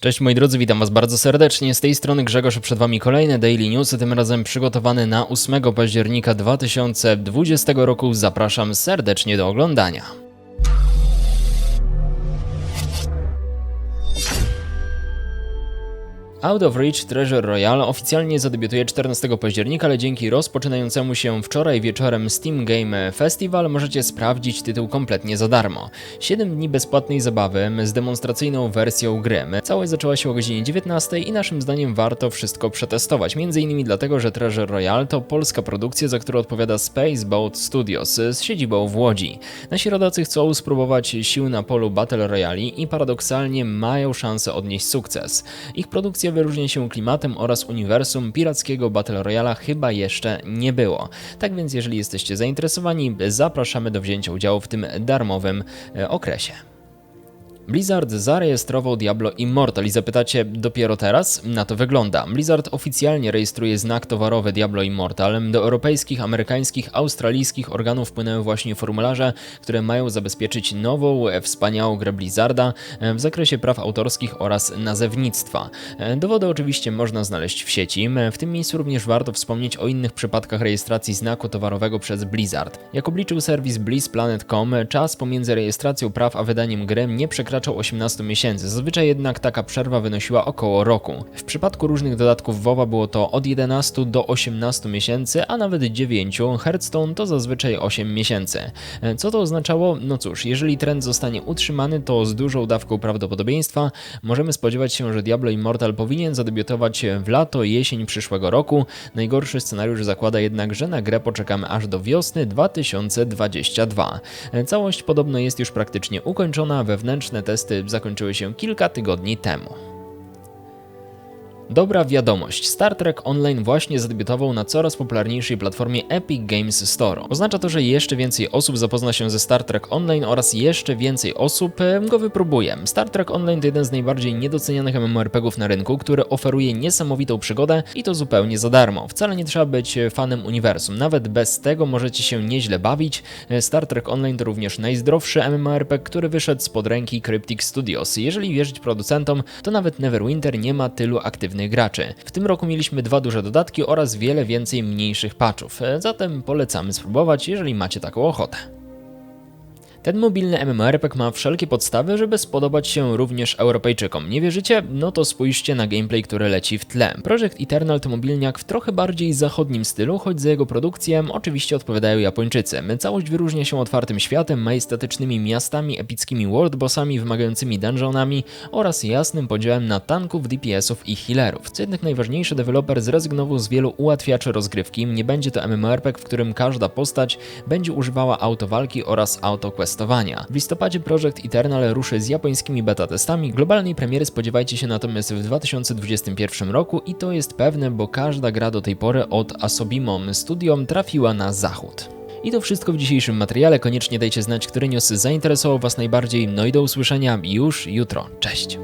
Cześć moi drodzy, witam was bardzo serdecznie. Z tej strony Grzegorz, przed wami kolejne Daily News, tym razem przygotowany na 8 października 2020 roku. Zapraszam serdecznie do oglądania. Out of Reach Treasure Royale oficjalnie zadebiutuje 14 października, ale dzięki rozpoczynającemu się wczoraj wieczorem Steam Game Festival możecie sprawdzić tytuł kompletnie za darmo. 7 dni bezpłatnej zabawy z demonstracyjną wersją gry. Całość zaczęła się o godzinie 19 i naszym zdaniem warto wszystko przetestować. Między innymi dlatego, że Treasure Royale to polska produkcja, za którą odpowiada Spaceboat Studios z siedzibą w Łodzi. Nasi rodacy chcą spróbować sił na polu Battle Royale i paradoksalnie mają szansę odnieść sukces. Ich produkcja wyróżnia się klimatem oraz uniwersum pirackiego Battle Royala chyba jeszcze nie było. Tak więc jeżeli jesteście zainteresowani, zapraszamy do wzięcia udziału w tym darmowym e, okresie. Blizzard zarejestrował Diablo Immortal i zapytacie dopiero teraz? Na to wygląda. Blizzard oficjalnie rejestruje znak towarowy Diablo Immortal. Do europejskich, amerykańskich, australijskich organów wpłynęły właśnie formularze, które mają zabezpieczyć nową, e, wspaniałą grę Blizzarda e, w zakresie praw autorskich oraz nazewnictwa. E, Dowody oczywiście można znaleźć w sieci. W tym miejscu również warto wspomnieć o innych przypadkach rejestracji znaku towarowego przez Blizzard. Jak obliczył serwis BlizzPlanet.com, czas pomiędzy rejestracją praw a wydaniem gry nie przekraczał 18 miesięcy, zazwyczaj jednak taka przerwa wynosiła około roku. W przypadku różnych dodatków WoWa było to od 11 do 18 miesięcy, a nawet 9. Hearthstone to zazwyczaj 8 miesięcy. Co to oznaczało? No cóż, jeżeli trend zostanie utrzymany, to z dużą dawką prawdopodobieństwa możemy spodziewać się, że Diablo Immortal powinien zadebiutować w lato, jesień przyszłego roku. Najgorszy scenariusz zakłada jednak, że na grę poczekamy aż do wiosny 2022. Całość podobno jest już praktycznie ukończona, wewnętrzne testy zakończyły się kilka tygodni temu. Dobra wiadomość, Star Trek Online właśnie zadebiutował na coraz popularniejszej platformie Epic Games Store. Oznacza to, że jeszcze więcej osób zapozna się ze Star Trek Online oraz jeszcze więcej osób e, go wypróbuje. Star Trek Online to jeden z najbardziej niedocenianych MMORPGów na rynku, który oferuje niesamowitą przygodę i to zupełnie za darmo. Wcale nie trzeba być fanem uniwersum, nawet bez tego możecie się nieźle bawić. E, Star Trek Online to również najzdrowszy MMORPG, który wyszedł spod ręki Cryptic Studios. Jeżeli wierzyć producentom, to nawet Neverwinter nie ma tylu aktywnych graczy. W tym roku mieliśmy dwa duże dodatki oraz wiele więcej mniejszych patchów, zatem polecamy spróbować, jeżeli macie taką ochotę. Ten mobilny MMORPG ma wszelkie podstawy, żeby spodobać się również Europejczykom. Nie wierzycie? No to spójrzcie na gameplay, który leci w tle. Projekt Eternal to mobilniak w trochę bardziej zachodnim stylu, choć za jego produkcję oczywiście odpowiadają Japończycy. Całość wyróżnia się otwartym światem, majestatycznymi miastami, epickimi world bossami, wymagającymi dungeonami oraz jasnym podziałem na tanków, DPS-ów i healerów. Co jednak najważniejsze, deweloper zrezygnował z wielu ułatwiaczy rozgrywki. Nie będzie to MMORPG, w którym każda postać będzie używała autowalki oraz autoquest testowania. W listopadzie projekt Eternal ruszy z japońskimi beta testami. Globalnej premiery spodziewajcie się natomiast w 2021 roku i to jest pewne, bo każda gra do tej pory od Asobimom Studio trafiła na zachód. I to wszystko w dzisiejszym materiale. Koniecznie dajcie znać, który news zainteresował Was najbardziej. No i do usłyszenia już jutro. Cześć!